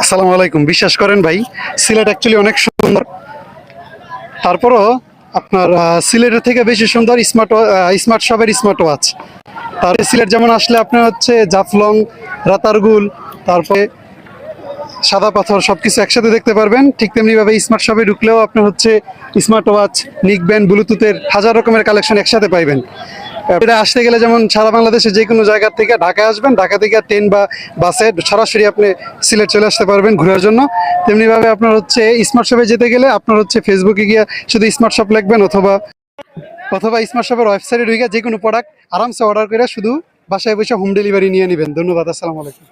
আসসালামু আলাইকুম। বিশ্বাস করেন ভাই, সিলেট অ্যাকচুয়ালি অনেক সুন্দর। তারপরও আপনার সিলেটের থেকে বেশি সুন্দর স্মার্ট স্মার্ট শপের স্মার্ট ওয়াচ। তার সিলেট যেমন আসলে আপনার হচ্ছে জাফলং, রাতারগুল, তারপরে সাদা পাথর সব কিছু একসাথে দেখতে পারবেন। ঠিক তেমনিভাবে স্মার্ট শপে ঢুকলেও আপনার হচ্ছে স্মার্ট ওয়াচ নিক ব্যান্ড ব্লুটুথের হাজার রকমের কালেকশন একসাথে পাইবেন। এটা আসতে গেলে যেমন সারা বাংলাদেশে যে কোনো জায়গা থেকে ঢাকায় আসবেন, ঢাকা থেকে ট্রেন বা বাসে সরাসরি আপনি সিলেট চলে আসতে পারবেন ঘোরার জন্য। তেমনিভাবে আপনার হচ্ছে স্মার্ট শপে যেতে গেলে আপনার হচ্ছে ফেসবুকে গিয়ে শুধু স্মার্ট শপ লিখবেন অথবা অথবা স্মার্ট শপের ওয়েবসাইটে ঢুকে যে কোনো প্রোডাক্ট আরামসে অর্ডার করে শুধু বাসায় বসে হোম ডেলিভারি নিয়ে নেবেন। ধন্যবাদ, আসসালামু আলাইকুম।